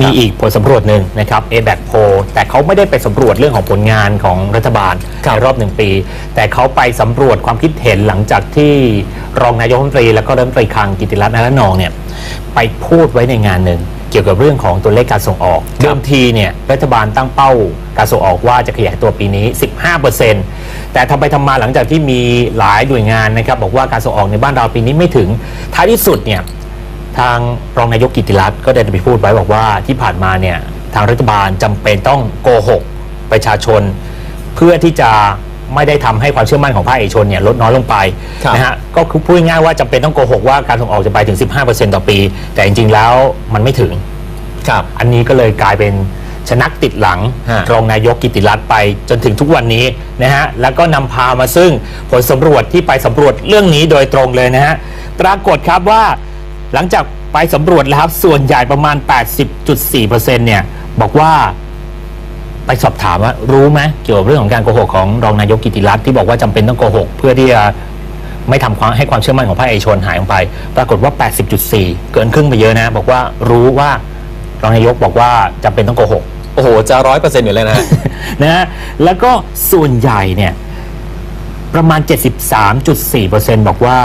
มีอีกผลสำรวจหนึ่งนะครับ a b a c p o แต่เขาไม่ได้ไปสำรวจเรื่องของผลงานของรัฐบาลครับในรอบหนึ่งปี แต่เขาไปสำรวจความคิดเห็นหลังจากที่รองนายกรัฐมนตรีแล้วก็รัฐมนตรีคลังกิติรัตน์นารนองเนี่ยไปพูดไว้ในงานหนึ่งเกี่ยวกับเรื่องของตัวเลขการส่งออกเดิมทีเนี่ยรัฐบาลตั้งเป้าการส่งออกว่าจะขยายตัวปีนี้ 15%แต่ทำไปทำมาหลังจากที่มีหลายหน่วยงานนะครับบอกว่าการส่งออกในบ้านเราปีนี้ไม่ถึงท้ายที่สุดเนี่ย ทางรองนายกกิติรัตน์ก็ได้ไปพูดไว้บอกว่าที่ผ่านมาเนี่ยทางรัฐบาลจำเป็นต้องโกหกประชาชน เพื่อที่จะไม่ได้ทำให้ความเชื่อมั่นของภาคเอกชนเนี่ยลดน้อยลงไปครับนะฮะก็คือพูดง่ายๆว่าจำเป็นต้องโกหกว่าการส่งออกจะไปถึง 15%ต่อปี แต่จริงๆแล้วมันไม่ถึงครับอันนี้ก็เลยกลายเป็นชนักติดหลังฮะรองนายกกิติรัตน์ไปจนถึงทุกวันนี้นะฮะแล้วก็นำพามาซึ่งผลสำรวจที่ไปสำรวจเรื่องนี้โดยตรงเลยนะฮะปรากฏครับว่า หลังจากไปสำรวจแล้วครับ ส่วนใหญ่ประมาณ 80.4%เนี่ย บอกว่าไปสอบถามว่ารู้ไหมเกี่ยวกับเรื่องของการโกหกของรองนายกกิติรัตน์ที่บอกว่าจำเป็นต้องโกหก เพื่อที่จะไม่ทำความให้ความเชื่อมั่นของภาคเอกชนหายลงไป ปรากฏว่า 80.4 เกินครึ่งไปเยอะนะ บอกว่ารู้ว่ารองนายกบอกว่าจำเป็นต้องโกหก โอ้โห จะร้อยเปอร์เซ็นต์อยู่เลยนะนะฮะแล้วก็ส่วนใหญ่เนี่ย ประมาณ 73.4%บอกว่า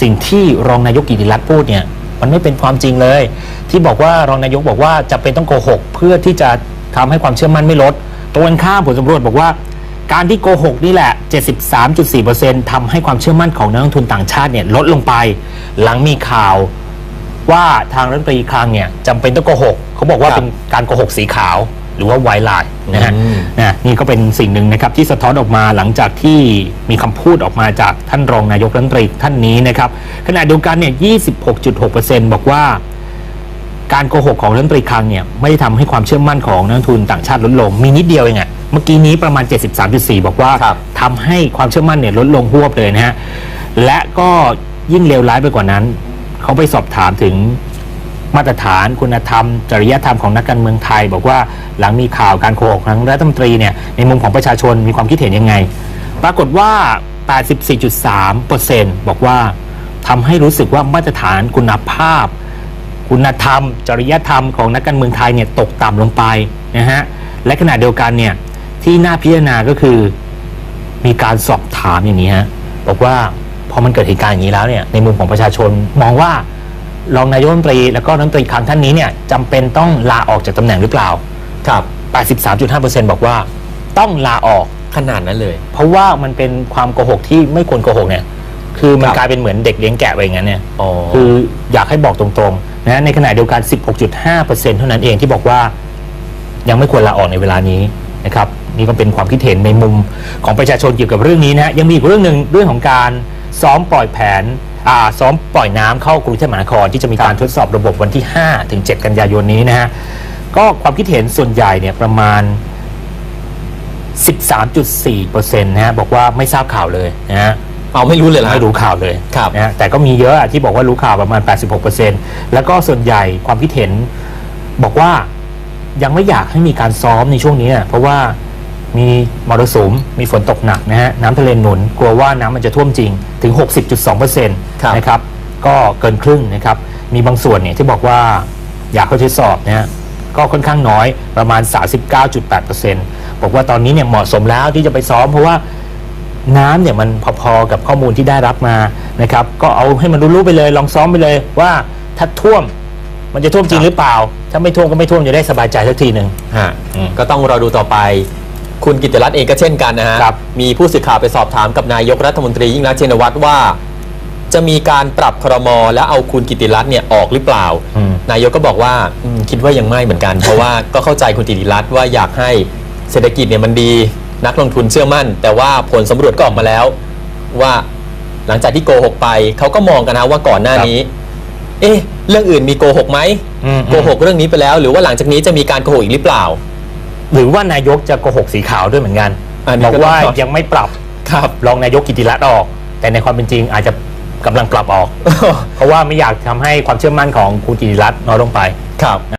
สิ่งที่รองนายกกิติรัตน์พูดเนี่ยมันไม่เป็นความจริงเลย ที่บอกว่ารองนายกบอกว่าจะเป็นต้องโกหก เพื่อที่จะทำให้ความเชื่อมั่นไม่ลดตรงกันข้ามผลสำรวจบอกว่า การที่โกหกนี่แหละ 73.4%ทำให้ความเชื่อมั่นของนักลงทุนต่างชาติเนี่ยลดลงไป หลังมีข่าวว่าทางรัฐมนตรีคลังเนี่ยจำเป็นต้องโกหก เขาบอกว่าครับเป็นการโกหกสีขาว หรือว่าไวไลน์นะฮะอืมนะนี่ก็เป็นสิ่งหนึ่งนะครับที่สะท้อนออกมาหลังจากที่มีคำพูดออกมาจากท่านรองนายกรัฐมนตรีท่านนี้นะครับขณะเดียวกันเนี่ย26.6%บอกว่าการโกหกของรัฐมนตรีคลังเนี่ยไม่ได้ทำให้ความเชื่อมั่นของนักลงทุนต่างชาติลดลง มีนิดเดียวเองอะเมื่อกี้นี้ประมาณ 73.4 บอกว่าครับทำให้ความเชื่อมั่นเนี่ยลดลงหวบเลยนะฮะและก็ยิ่งเลวร้ายไปกว่านั้น เขาไปสอบถามถึง มาตรฐานคุณธรรม จริยธรรมของนักการเมืองไทย บอกว่าหลังมีข่าวการโกหกของรัฐมนตรีเนี่ยในมุมของประชาชนมีความคิดเห็นยังไง ปรากฏว่า 84.3%บอกว่าทำให้รู้สึกว่ามาตรฐานคุณภาพ คุณธรรม จริยธรรมของนักการเมืองไทยเนี่ยตกต่ำลงไปนะฮะและขณะเดียวกันเนี่ยที่น่าพิจารณาก็คือมีการสอบถามอย่างนี้ฮะบอกว่าพอมันเกิดเหตุการณ์อย่างนี้แล้วเนี่ยในมุมของประชาชนมองว่า รองนายกรัฐมนตรีแล้วก็รัฐมนตรีคลังท่านนี้เนี่ยจำเป็นต้องลาออกจากตำแหน่งหรือเปล่า ครับ 83.5%บอกว่าต้องลาออก ขนาดนั้นเลย เพราะว่ามันเป็นความโกหกที่ไม่ควรโกหกเนี่ย คือมันครับ กลายเป็นเหมือนเด็กเลี้ยงแกะไปอย่างนั้นเนี่ย อ๋อ คืออยากให้บอกตรงๆนะในขณะเดียวกัน 16.5%เท่านั้นเองที่บอกว่ายังไม่ควรลาออกในเวลานี้นะครับนี่ก็เป็นความคิดเห็นในมุมของประชาชนเกี่ยวกับเรื่องนี้นะฮะยังมีอีกเรื่องหนึ่งเรื่องของการซ้อมปล่อยแผน อ่าซ้อมปล่อยน้ำเข้ากรุงเทพมหานครที่จะมีการทดสอบระบบวันที่ 5 ถึง 7 กันยายนนี้นะฮะก็ความคิดเห็นส่วนใหญ่เนี่ยประมาณ 13.4%นะฮะบอกว่าไม่ทราบข่าวเลยนะฮะ เอาไม่รู้เลยเหรอฮะ ไม่รู้ข่าวเลยครับ นะฮะแต่ก็มีเยอะอะที่บอกว่ารู้ข่าวประมาณ 86%แล้วก็ส่วนใหญ่ความคิดเห็นบอกว่ายังไม่อยากให้มีการซ้อมในช่วงนี้อะเพราะว่า มีมรสุมมีฝนตกหนักนะฮะน้ำทะเลหนุนกลัวว่าน้ำมันจะท่วมจริงถึง 60.2%ครับนะครับก็เกินครึ่งนะครับมีบางส่วนเนี่ยที่บอกว่าอยากเข้าทดสอบนะฮะก็ค่อนข้างน้อยประมาณ 39.8%บอกว่าตอนนี้เนี่ยเหมาะสมแล้วที่จะไปซ้อมเพราะว่าน้ำเนี่ยมันพอๆกับข้อมูลที่ได้รับมานะครับก็เอาให้มันรู้ๆไปเลย ลองซ้อมไปเลยว่าถ้าท่วมมันจะท่วมจริงหรือเปล่า ถ้าไม่ท่วมก็ไม่ท่วมจะได้สบายใจสักทีหนึ่งฮะอืม ก็ต้องรอดูต่อไป คุณกิตติรัตน์เองก็เช่นกันนะฮะ ครับ มีผู้สื่อข่าวไปสอบถามกับนายกรัฐมนตรียิ่งรักษณ์ชินวัตรว่า จะมีการปรับครมแล้วเอาคุณกิตติรัตน์เนี่ยออกหรือเปล่า อืม นายกก็บอกว่าอืมคิดว่ายังไม่เหมือนกัน เพราะว่าก็เข้าใจคุณกิตติรัตน์ว่าอยากให้เศรษฐกิจเนี่ยมันดี นักลงทุนเชื่อมั่น แต่ว่าผลสำรวจก็ออกมาแล้ว ว่าหลังจากที่โกหกไปเขาก็มองกันนะว่าก่อนหน้านี้ เอ๊ะ เรื่องอื่นมีโกหกไหมอืม โกหกเรื่องนี้ไปแล้ว หรือว่าหลังจากนี้จะมีการโกหกอีกหรือเปล่า หรือว่านายกจะโกหกสีขาวด้วยเหมือนกันอันนี้บอกก็ต้องว่ายังไม่ปรับครับ รองนายกกิติรัตน์ออก แต่ในความเป็นจริงอาจจะกำลังปรับออก เพราะว่าไม่อยากทำให้ความเชื่อมั่นของคุณกิติรัตน์น้อยลงไป ครับ